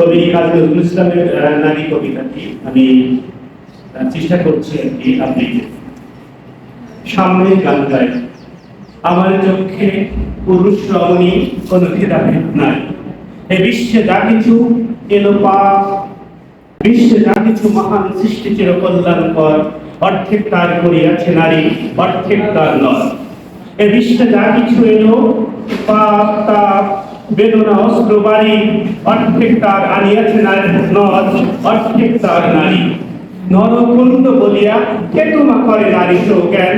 কবি কাজী নজরুল ইসলামের নারী কবিতাটি। আমি চেষ্টা করছি আর কি আপনি সামনে গান গায়। আমার চোখে পুরুষ রমণী কোন ভেদাভেদ নাই। এ বিশ্বে যা কিছু এলো পাপ, বিশ্বে যা কিছু মহান সৃষ্টি চির কল্যাণকর অর্ধেক তার করিয়াছে নারী, অর্ধেক তার নয় এ বিশ্বে যা কিছু এলো, পাপ, তাপ বেদনা অস্ত্র বাড়ি, অর্ধেক তার আনিয়াছে নর অর্ধেক তার নারী। নরকুণ্ড বলিয়া, কে তোমা করে নারী জ্ঞান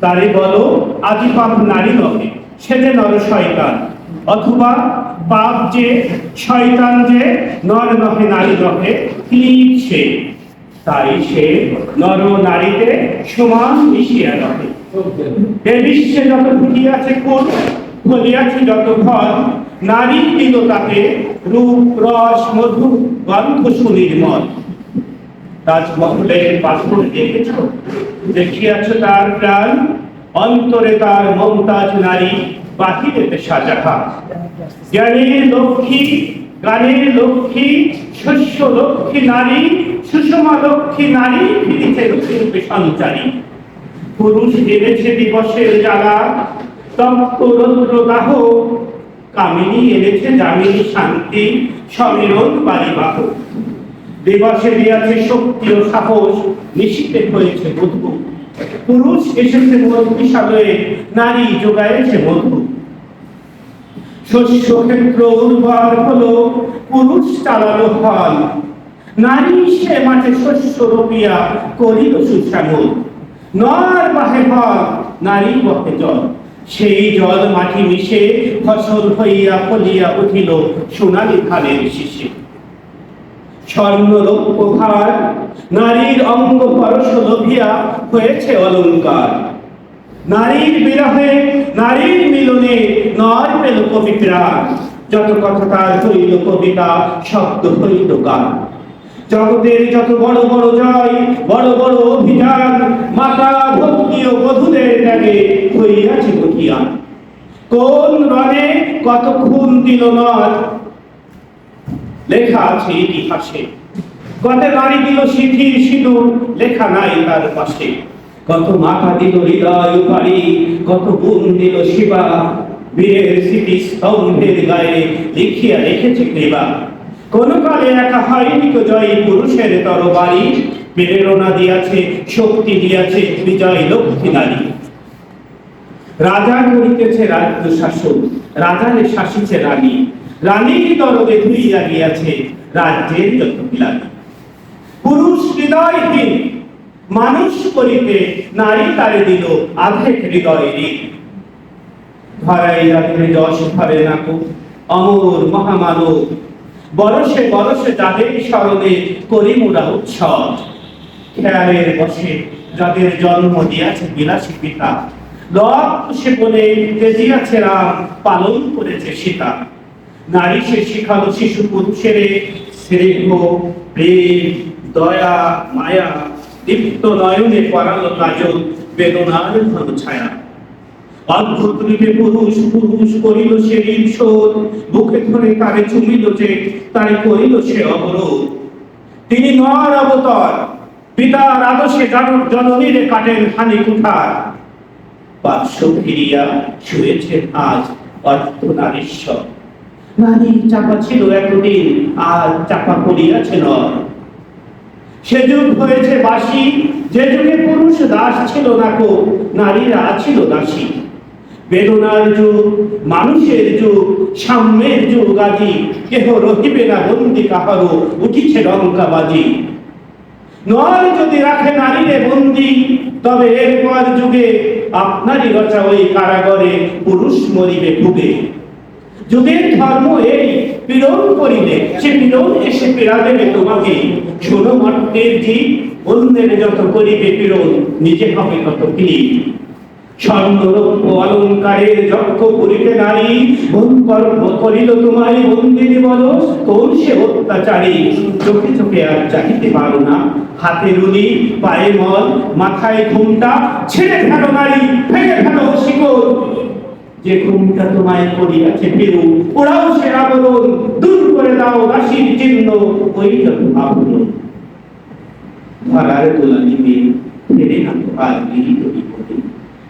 তারে বলো আদি পাপ নারী নহে, সে যে নর শয়তান। অথবা, পাপ যে শয়তান যে, নর নহে, নারী নহে, ক্লিপ সে। তাই সে নর নারীতে সমান মিশিয়া রহে। এ বিশ্বে যত ফুটিয়াছে কোন ফলিয়াছে যত ফল নারী তাকে রূপ, রস, মধু, গন্ধ তাজমহলের দেখেছ? দেখিয়াছ তার প্রাণ? অন্তরে তার মমতাজ নারী লক্ষ্মী গানের লক্ষ্মী, শস্য লক্ষ্মী নারী, সুষমা লক্ষ্মী নারী, ফিরিতে রূপে সঞ্চারী। পুরুষ এনেছে দিবসের জ্বালা তপ্ত রৌদ্র দাহ কামিনী এনেছে শান্তি সমীরণ দিয়াছে শক্তি ও সাহস হয়েছে পুরুষ এসেছে মধুসালয়ে নারী যোগায়েছে মধু। শস্য ক্ষেত্র উর্বর হলো, পুরুষ ফল নারী সে মাঠে শস্য রোপিয়া করিল সুশ্যামল নর বাহে ফল নারী বহে জল। সেই জল মাটি মিশে ফসল হইয়া ফলিয়া উঠিল সোনালি ধানের শিশে স্বর্ণ রৌপ্য ভার নারীর অঙ্গ পরশ লোভিয়া হয়েছে অলঙ্কার। নারীর বিরহে, নারীর মিলনে নর পেল কবি যত কথা তার হইল কবিতা, শব্দ হইল গান। জগতের যত বড় বড় জয়, বড় বড় অভিযান, মাতা ভক্তি ও বধূদের ত্যাগে হইয়াছে বকিয়ান কোন রণে কত খুন দিল নয় লেখা আছে ইতিহাসে। কত নারী দিল সিঁথির সিঁদুর, লেখা নাই তার পাশে। কত মাথা দিল হৃদয় বাড়ি কত বোন দিল শিবা। বীরের স্মৃতি স্তম্ভের গায়ে লিখিয়া রেখেছে কৃবা কোন কালে একা হয়নি জয় পুরুষের তরবারি। প্রেরণা দিয়াছে, শক্তি দিয়াছে, বিজয় লক্ষ্মী নারী। রাজা করিতেছে রাজ্য শাসন, রাজারে শাসিছে রানী। রানীর দরবে ধুইয়া গিয়াছে রাজ্যের পুরুষ হৃদয়হীন, মানুষ করিতে নারী তারে দিল আধেক হৃদয় ঋণ। ধরাই রাধে যশ নাকো, অমর মহামানব বরসে বরসে যাদের স্মরণে করি মোরা উৎসব। খেয়ালের বসে যাদের জন্ম দিয়াছে বিলাসী পিতা। লক্ষ সে বলে তেজিয়াছে রাম, পালন করেছে সীতা। নারী সে শিখালো শিশু পুরুষের স্নেহ, প্রেম, দয়া, মায়া। দীপ্ত নয়নে পরালো কাজল, বেদনার ঘন ছায়া। অদ্ভুত রূপে পুরুষ পুরুষ করিল সে ঋণ বুকে ধরে তারে চুমিল যে, তারে করিল সে অবরোধ। তিনি নর অবতর, পিতার আদর্শে জন জননীরে কাটেন হানি কুঠার। পার্শ্ব ফিরিয়া শুয়েছে আজ অর্থ নারীশ্বর নারীর চাপা ছিল এতদিন, আর চাপা পড়িয়াছে নর। সে যুগ হয়েছে বাসি, যে যুগে পুরুষ দাস ছিল না কো, নারীরা ছিল দাসী। বেদনার যুগ, মানুষের যুগ, সাম্যের যুগ আজি। কেহ রহিবে না বন্দি কাহারো উঠিছে রঙ্কাবাজি নয় যদি রাখে নারীরে বন্দি, তবে এরপর যুগে আপনারই রচা ওই কারাগরে পুরুষ মরিবে ভুগে। যুগের ধর্ম এই, পীড়ন করিলে, সে পীড়ন এসে পীড়া দেবে তোমাকে। মর্তের অন্যের যত করিবে পীড়ন, নিজে হবে তত ক্লীব যে ঘুমটা তোমায় করিয়াছে পেরু, ওরাও সে আবরণ। দূর করে দাও দাসীর চিহ্ন ধরার তোলা নিবে ফেরে না তো আর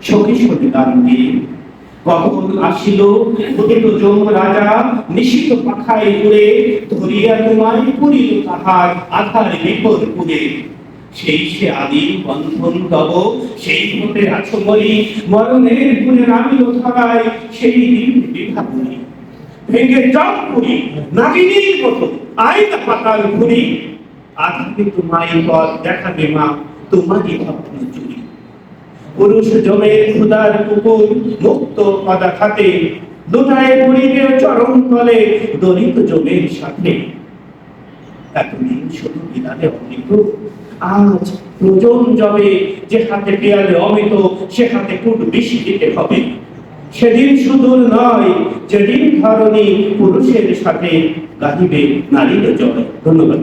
সখী সখী কখন আসিল উদিত যম রাজা, নিশিত পাখায় উড়ে ধরিয়া তোমায় করিল তাহার আধার বিপদ পুরে। সেই সে আদি বন্ধন তব, সেই আছো মরি মরণের গুণে নামিল ধরায় সেই দিন বিভা ভেঙে জপ করি নাগিনীর মতো আইতা পাতাল ঘুরি। আধাতে তোমায় পথ দেখাবে মা, তোমারই চুরি পুরুষ জমে ক্ষুদার কুকুর মুক্ত পাদা খাতে, দুটায় পড়িবে চরম তলে দলিত জমের সাথে এতদিন শুধু অমৃত, আজ প্রজন জবে যে হাতে পেয়ালে অমিত, সে হাতে কুট বেশি দিতে হবে। সেদিন সুদূর নয়, যেদিন ধরণী পুরুষের সাথে গাহিবে নারীর জয় ধন্যবাদ।